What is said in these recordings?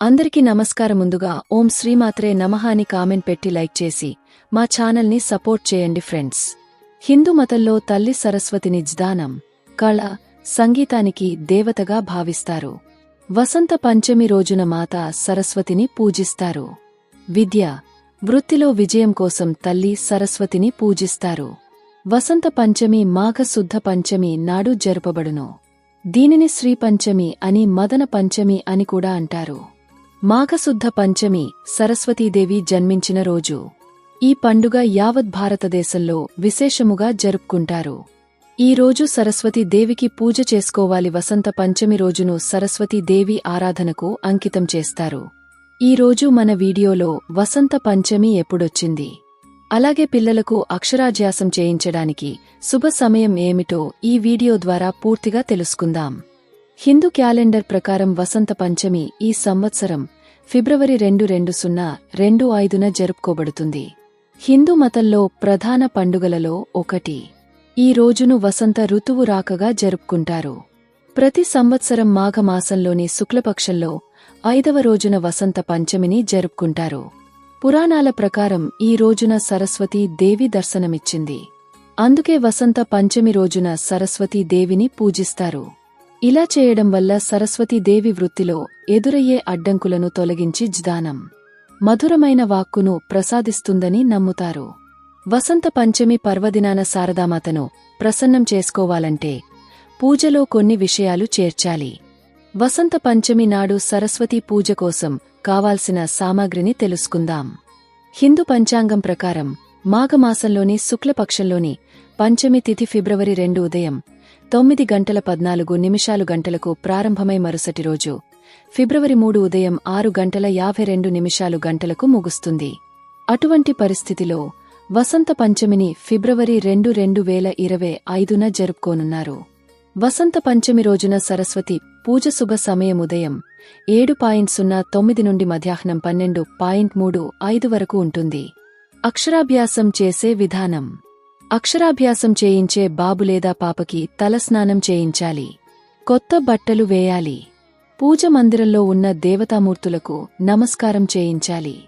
అందరికీ నమస్కారం ముందుగా ఓం శ్రీమాత్రే నమః అని కామెంట్ పెట్టి లైక్ చేసి మా ఛానల్ని సపోర్ట్ చేయండి ఫ్రెండ్స్. హిందూ మతంలో తల్లి సరస్వతిని జ్ఞానం కళ సంగీతానికి దేవతగా భావిస్తారు. వసంత పంచమి రోజున మాత సరస్వతిని పూజిస్తారు. విద్య వృత్తిలో విజయం కోసం తల్లి సరస్వతిని పూజిస్తారు. వసంత పంచమి మాఘ శుద్ధ పంచమి నాడు జరుపబడును. దీనిని శ్రీపంచమి అని మదన పంచమి అని కూడా అంటారు. మాఘశుద్ధ పంచమి సరస్వతీదేవి జన్మించిన రోజు. ఈ పండుగ యావత్ భారతదేశంలో విశేషముగా జరుపుకుంటారు. ఈ రోజు సరస్వతీదేవికి పూజ చేసుకోవాలి వసంత పంచమి రోజును సరస్వతీదేవి ఆరాధనకు అంకితం చేస్తారు. ఈ రోజు మన వీడియోలో వసంత పంచమి ఎప్పుడొచ్చింది? అలాగే పిల్లలకు అక్షరాభ్యాసం చేయించడానికి శుభ సమయం ఏమిటో ఈ వీడియో ద్వారా పూర్తిగా తెలుసుకుందాం. హిందూ క్యాలెండర్ ప్రకారం వసంత పంచమి ఈ సంవత్సరం ఫిబ్రవరి రెండు రెండు సున్నా రెండు ఐదున జరుపుకోబడుతుంది. హిందూ మతంలో ప్రధాన పండుగలలో ఒకటి. ఈ రోజును వసంత ఋతువు రాకగా జరుపుకుంటారు. ప్రతి సంవత్సరం మాఘమాసంలోని శుక్లపక్షంలో ఐదవ రోజున వసంత పంచమిని జరుపుకుంటారు. పురాణాల ప్రకారం ఈ రోజున సరస్వతీ దేవి దర్శనమిచ్చింది. అందుకే వసంత పంచమి రోజున సరస్వతీ దేవిని పూజిస్తారు. ఇలా చేయడం వల్ల సరస్వతీదేవి వృత్తిలో ఎదురయ్యే అడ్డంకులను తొలగించి జ్దానం మధురమైన వాక్కును ప్రసాదిస్తుందని నమ్ముతారు. వసంత పంచమి పర్వదినాన శారదామాతను ప్రసన్నం చేసుకోవాలంటే పూజలో కొన్ని విషయాలు చేర్చాలి. వసంత పంచమి నాడు సరస్వతీ పూజ కోసం కావాల్సిన సామాగ్రిని తెలుసుకుందాం. హిందూ పంచాంగం ప్రకారం మాఘమాసంలోని శుక్లపక్షంలోని పంచమి తిథి ఫిబ్రవరి రెండు ఉదయం తొమ్మిది గంటల పద్నాలుగు నిమిషాలు గంటలకు ప్రారంభమై మరుసటి రోజు. ఫిబ్రవరి మూడు ఉదయం ఆరు గంటల యాభై రెండు నిమిషాలు గంటలకు ముగుస్తుంది. అటువంటి పరిస్థితిలో వసంత పంచమిని ఫిబ్రవరి రెండు రెండు వేల ఇరవై ఐదున జరుపుకోనున్నారు. వసంత పంచమి రోజున సరస్వతి పూజ శుభ సమయం ఉదయం ఏడు పాయింట్ సున్నా తొమ్మిది నుండి మధ్యాహ్నం పన్నెండు పాయింట్ మూడు ఐదు వరకు ఉంటుంది. అక్షరాభ్యాసం చేసే విధానం. అక్షరాభ్యాసం చేయించే బాబు లేదా పాపకి తలస్నానం చేయించాలి. కొత్త బట్టలు వేయాలి. పూజ మందిరంలో ఉన్న దేవతామూర్తులకు నమస్కారం చేయించాలి.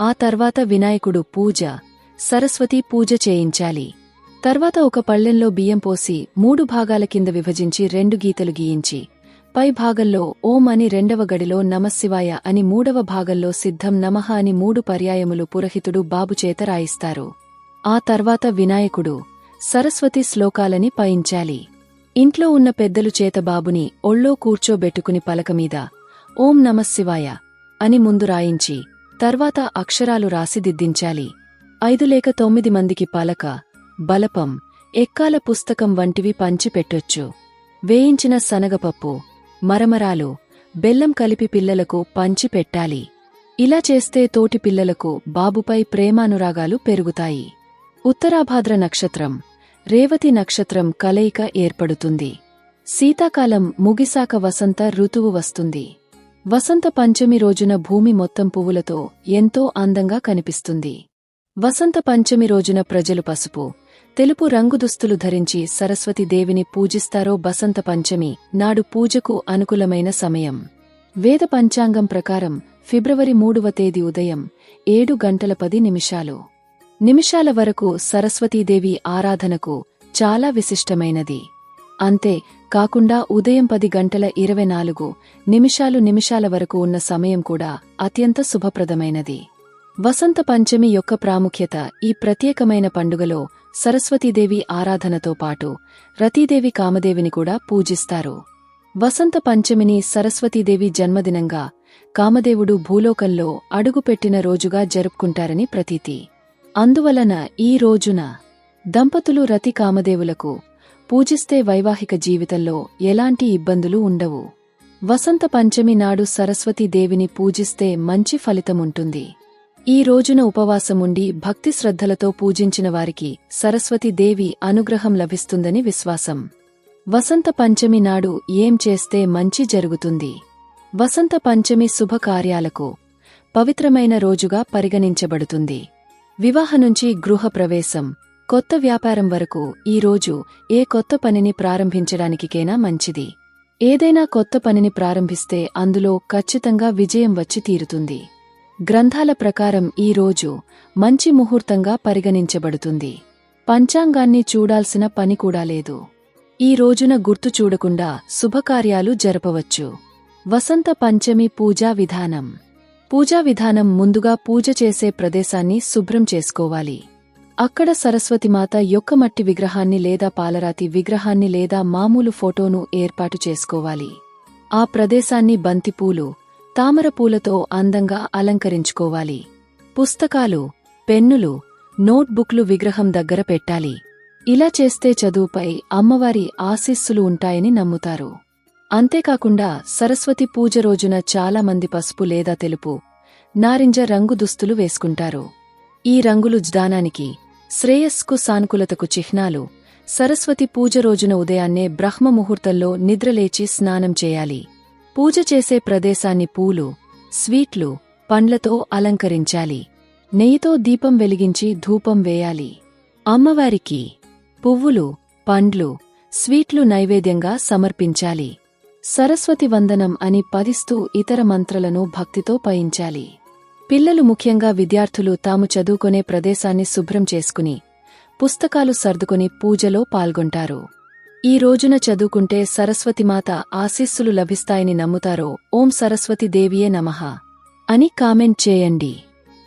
ఆ తర్వాత వినాయకుడు పూజ సరస్వతి పూజ చేయించాలి. తర్వాత ఒక పళ్ళెంలో బియ్యం పోసి మూడు భాగాల కింద విభజించి రెండు గీతలు గీయించి పై భాగంలో ఓం అని రెండవ గడిలో నమశివాయ అని మూడవ భాగంలో సిద్ధం నమః అని మూడు పర్యాయములు పురహితుడు బాబుచేత రాయిస్తారు. ఆ తర్వాత వినాయకుడు సరస్వతి శ్లోకాలని పయించాలి. ఇంట్లో ఉన్న పెద్దలు చేత బాబుని ఒళ్ళో కూర్చోబెట్టుకుని పలకమీద ఓం నమశివాయ అని ముందు రాయించి తర్వాత అక్షరాలు రాసి దిద్దించాలి. ఐదు లేక తొమ్మిది మందికి పలక బలపం ఎక్కాల పుస్తకం వంటివి పంచిపెట్టొచ్చు. వేయించిన శనగపప్పు మరమరాలు బెల్లం కలిపి పిల్లలకు పంచి పెట్టాలి ఇలా చేస్తే తోటి పిల్లలకు బాబుపై ప్రేమానురాగాలు పెరుగుతాయి. ఉత్తరాభాద్ర నక్షత్రం రేవతి నక్షత్రం కలయిక ఏర్పడుతుంది. శీతాకాలం ముగిసాక వసంత ఋతువు వస్తుంది. వసంత పంచమి రోజున భూమి మొత్తం పువ్వులతో ఎంతో అందంగా కనిపిస్తుంది. వసంత పంచమి రోజున ప్రజలు పసుపు తెలుపు రంగు దుస్తులు ధరించి సరస్వతీదేవిని పూజిస్తారో బసంత పంచమి నాడు పూజకు అనుకూలమైన సమయం. వేద పంచాంగం ప్రకారం ఫిబ్రవరి మూడవ తేదీ ఉదయం ఏడు గంటల పది నిమిషాలు. నిమిషాల వరకు సరస్వతీదేవి ఆరాధనకు చాలా విశిష్టమైనది. అంతే కాకుండా ఉదయం పది గంటల ఇరవై నాలుగు నిమిషాలు నిమిషాల వరకు ఉన్న సమయం కూడా అత్యంత శుభప్రదమైనది. వసంత పంచమి యొక్క ప్రాముఖ్యత ఈ ప్రత్యేకమైన పండుగలో సరస్వతీదేవి ఆరాధనతో పాటు రతీదేవి కామదేవిని కూడా పూజిస్తారు. వసంత పంచమిని సరస్వతీదేవి జన్మదినంగా కామదేవుడు భూలోకంలో అడుగుపెట్టిన రోజుగా జరుపుకుంటారని ప్రతీతి. అందువలన ఈ రోజున దంపతులు రతి కామదేవులకు పూజిస్తే వైవాహిక జీవితంలో ఎలాంటి ఇబ్బందులు ఉండవు. వసంత పంచమి నాడు సరస్వతీదేవిని పూజిస్తే మంచి ఫలితముంటుంది. ఈ రోజున ఉపవాసముండి భక్తి శ్రద్ధలతో పూజించిన వారికి సరస్వతీదేవి అనుగ్రహం లభిస్తుందని విశ్వాసం. వసంత పంచమి నాడు ఏం చేస్తే మంచి జరుగుతుంది? వసంత పంచమి శుభకార్యాలకు పవిత్రమైన రోజుగా పరిగణించబడుతుంది. వివాహ నుంచి గృహప్రవేశం కొత్త వ్యాపారం వరకు ఈ రోజు ఏ కొత్త పనిని ప్రారంభించడానికికేనా మంచిది. ఏదైనా కొత్త పనిని ప్రారంభిస్తే అందులో ఖచ్చితంగా విజయం వచ్చి తీరుతుంది. గ్రంథాల ప్రకారం ఈ రోజు మంచి ముహూర్తంగా పరిగణించబడుతుంది. పంచాంగాన్ని చూడాల్సిన పని కూడా లేదు. ఈ రోజున గుర్తు చూడకుండా శుభకార్యాలు జరపవచ్చు. వసంత పంచమి పూజా విధానం. పూజా విధానం ముందుగా పూజ చేసే ప్రదేశాన్ని శుభ్రం చేసుకోవాలి. అక్కడ సరస్వతిమాత యొక్క మట్టి విగ్రహాన్ని లేదా పాలరాతి విగ్రహాన్ని లేదా మామూలు ఫోటోను ఏర్పాటు చేసుకోవాలి. ఆ ప్రదేశాన్ని బంతిపూలు తామరపూలతో అందంగా అలంకరించుకోవాలి. పుస్తకాలు పెన్నులు నోట్బుక్లు విగ్రహం దగ్గర పెట్టాలి. ఇలా చేస్తే చదువుపై అమ్మవారి ఆశీస్సులు ఉంటాయని నమ్ముతారు. అంతేకాకుండా సరస్వతి పూజ రోజున చాలా మంది పసుపు లేదా తెలుపు నారింజ రంగు దుస్తులు వేసుకుంటారు. ఈ రంగులు జ్ఞానానికి శ్రేయస్కు సానుకూలతకు చిహ్నాలు. సరస్వతి పూజ రోజున ఉదయాన్నే బ్రహ్మ ముహూర్తంలో నిద్రలేచి స్నానం చేయాలి. పూజ చేసే ప్రదేశాన్ని పూలు స్వీట్లు పండ్లతో అలంకరించాలి. నెయ్యితో దీపం వెలిగించి ధూపం వేయాలి. అమ్మవారికి పువ్వులు పండ్లు స్వీట్లు నైవేద్యంగా సమర్పించాలి. సరస్వతి వందనం అని పదిస్తూ ఇతర మంత్రలను భక్తితో పయించాలి. పిల్లలు ముఖ్యంగా విద్యార్థులు తాము చదువుకునే ప్రదేశాన్ని శుభ్రం చేసుకుని పుస్తకాలు సర్దుకుని పూజలో పాల్గొంటారు. ఈ రోజున చదువుకుంటే సరస్వతిమాత ఆశీస్సులు లభిస్తాయని నమ్ముతారో ఓం సరస్వతి దేవియే నమః అని కామెంట్ చేయండి.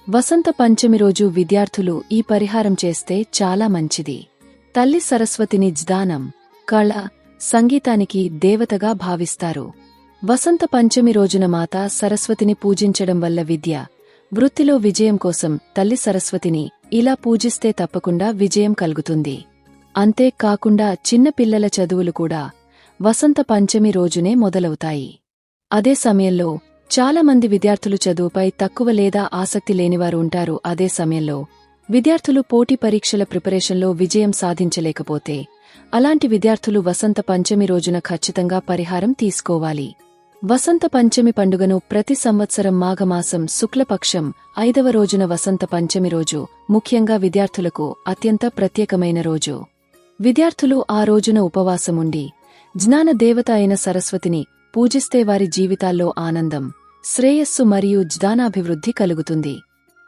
వసంత పంచమి రోజు విద్యార్థులు ఈ పరిహారం చేస్తే చాలా మంచిది. తల్లి సరస్వతిని జ్దానం కళ సంగీతానికి దేవతగా భావిస్తారు. వసంత పంచమి రోజున మాత సరస్వతిని పూజించడం వల్ల విద్య వృత్తిలో విజయం కోసం తల్లి సరస్వతిని ఇలా పూజిస్తే తప్పకుండా విజయం కలుగుతుంది. అంతే కాకుండా చిన్నపిల్లల చదువులు కూడా వసంత పంచమి రోజునే మొదలవుతాయి. అదే సమయంలో చాలామంది విద్యార్థులు చదువుపై తక్కువ లేదా ఆసక్తి లేనివారు ఉంటారు. అదే సమయంలో విద్యార్థులు పోటీ పరీక్షల ప్రిపరేషన్లో విజయం సాధించలేకపోతే అలాంటి విద్యార్థులు వసంత పంచమి రోజున ఖచ్చితంగా పరిహారం తీసుకోవాలి. వసంత పంచమి పండుగను ప్రతి సంవత్సరం మాఘమాసం శుక్లపక్షం ఐదవ రోజున వసంత పంచమి రోజు ముఖ్యంగా విద్యార్థులకు అత్యంత ప్రత్యేకమైన రోజు. విద్యార్థులు ఆ రోజున ఉపవాసముండి జ్ఞాన దేవత అయిన సరస్వతిని పూజిస్తే వారి జీవితాల్లో ఆనందం శ్రేయస్సు మరియు జ్ఞానాభివృద్ధి కలుగుతుంది.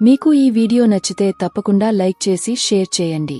మీకు ఈ వీడియో నచ్చితే తప్పకుండా లైక్ చేసి షేర్ చేయండి.